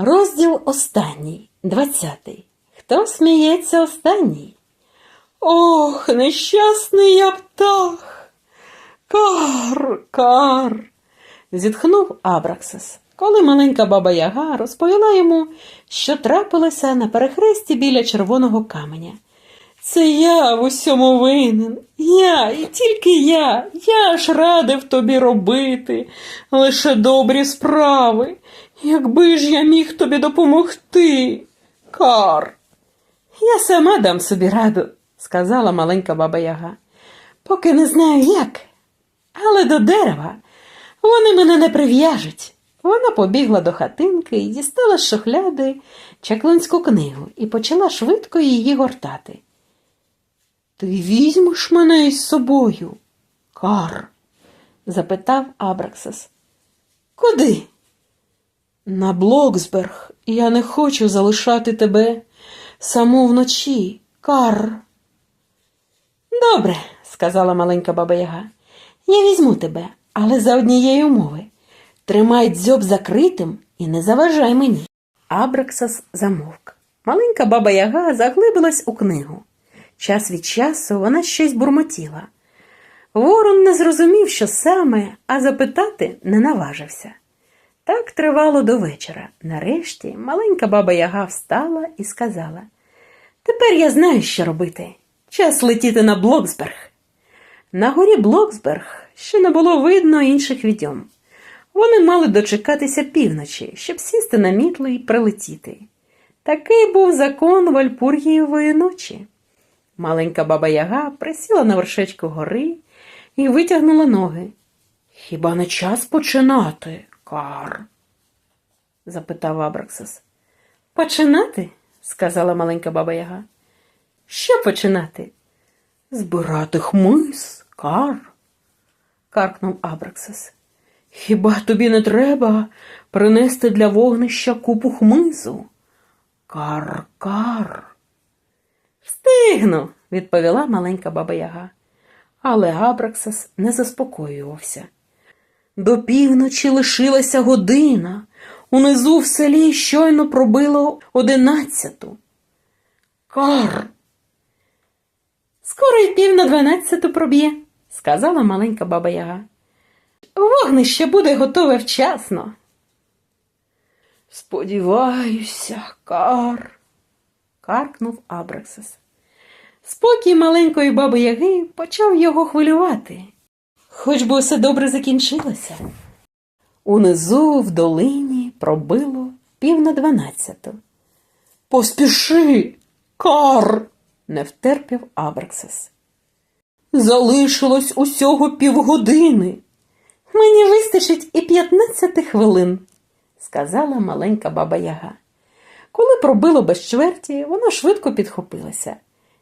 Розділ останній, двадцятий. Хто сміється останній? Ох, нещасний я птах. Кар, кар. зітхнув Абраксис, коли маленька баба Яга розповіла йому, що трапилося на перехресті біля червоного каменя. Це я в усьому винен. Я і тільки я. Я ж радив тобі робити лише добрі справи. Якби ж я міг тобі допомогти, Кар. Я сама дам собі раду, сказала маленька баба Яга. Поки не знаю як. Але до дерева вони мене не прив'яжуть. Вона побігла до хатинки і дістала з шухляди чаклунську книгу і почала швидко її гортати. Ти візьмеш мене із собою, Кар? запитав Абраксис. Куди? На Блоксберг. Я не хочу залишати тебе саму вночі, Кар. Добре, сказала маленька баба Яга. Я візьму тебе, але за однієї умови. Тримай дзьоб закритим і не заважай мені. Абраксас замовк. Маленька баба Яга заглибилась у книгу. Час від часу вона щось бурмотіла. Ворон не зрозумів, що саме, а запитати не наважився. Так тривало до вечора. Нарешті маленька баба Яга встала і сказала: Тепер я знаю, що робити. Час летіти на Блоксберг. На горі Блоксберг ще не було видно інших відьом. Вони мали дочекатися півночі, щоб сісти на мітли і прилетіти. Такий був закон Вальпургієвої ночі. Маленька баба Яга присіла на вершечку гори і витягнула ноги. Хіба не час починати, Кар? запитав Абраксис. Починати? сказала маленька баба Яга. Що починати? Збирати хмиз, Кар, каркнув Абраксис. Хіба тобі не треба принести для вогнища купу хмизу? Кар-кар. Встигну, відповіла маленька баба Яга. Але Абраксас не заспокоювався. До півночі лишилася година. Унизу в селі щойно пробило одинадцяту. Кар. Скоро й пів на дванадцяту проб'є, сказала маленька баба Яга. Вогнище буде готове вчасно. Сподіваюся, Кар, каркнув Абраксис. Спокій маленької баби Яги почав його хвилювати. Хоч би усе добре закінчилося. Унизу в долині пробило пів на дванадцяту. Поспіши, Кар, не втерпів Абраксис. Залишилось усього півгодини. Мені вистачить і п'ятнадцяти хвилин, сказала маленька баба Яга. Коли пробило без чверті, вона швидко підхопилася.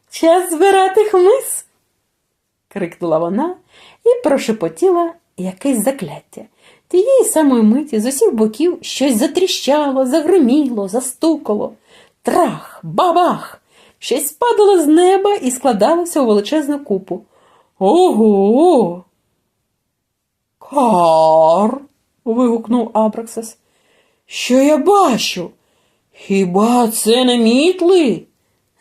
Час збирати хмиз. крикнула вона і прошепотіла якесь закляття. Тієї самої миті з усіх боків щось затріщало, загриміло, застукало. Трах, бабах! Щось падало з неба і складалося у величезну купу. Ого! Кар. вигукнув Абраксис. Що я бачу? Хіба це не мітли?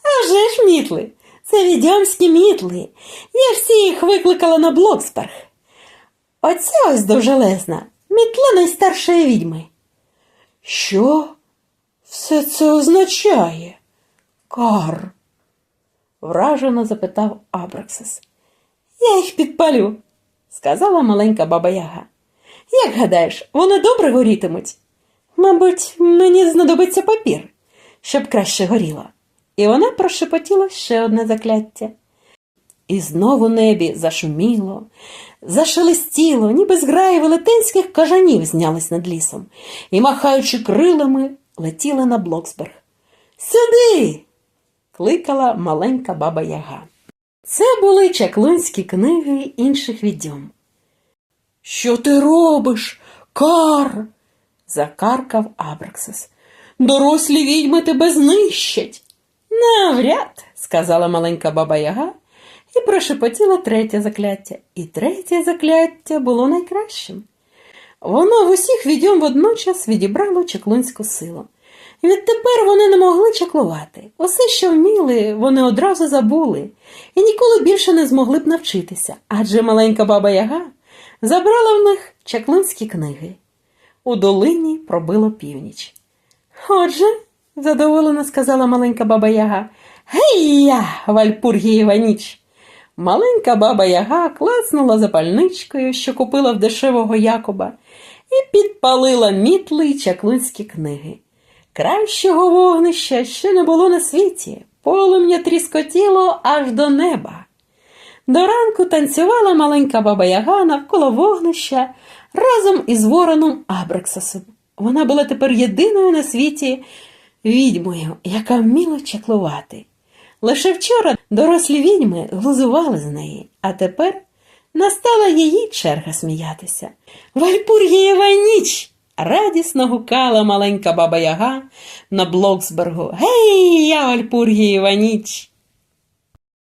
А вже ж мітли. Це відьомські мітли. Я всі їх викликала на Блоксберг. Оця ось довжелезна, мітла найстаршої відьми. Що все це означає? Кар? вражено запитав Абраксис. Я їх підпалю, сказала маленька баба Яга. Як гадаєш, вони добре горітимуть? Мабуть, мені знадобиться папір, щоб краще горіло. І вона прошепотіла ще одне закляття. І знову небі зашуміло, зашелестіло, ніби зграї велетенських кажанів знялись над лісом і, махаючи крилами, летіли на Блоксберг. Сюди. кликала маленька баба Яга. Це були чаклунські книги інших відьом. Що ти робиш, Кар? закаркав Абраксис. Дорослі відьми тебе знищать. Навряд, сказала маленька баба Яга і прошепотіла третє закляття. І третє закляття було найкращим. Воно в усіх відьом водночас відібрало чаклунську силу. Відтепер вони не могли чаклувати. Усе, що вміли, вони одразу забули і ніколи більше не змогли б навчитися, адже маленька баба Яга забрала в них чаклунські книги. У долині пробило північ. Отже, задоволено сказала маленька баба Яга. Гей-я, Вальпургієва ніч. Маленька баба Яга клацнула запальничкою, що купила в дешевого Якоба, і підпалила мітли й чаклунські книги. Кращого вогнища ще не було на світі, полум'я тріскотіло аж до неба. До ранку танцювала маленька баба Яга навколо вогнища разом із вороном Абрексосом. Вона була тепер єдиною на світі відьмою, яка вміла чаклувати. Лише вчора дорослі відьми глузували з неї, а тепер настала її черга сміятися. Вальпургієва ніч! радісно гукала маленька баба Яга на Блоксбергу. Гей, я Вальпургієва ніч!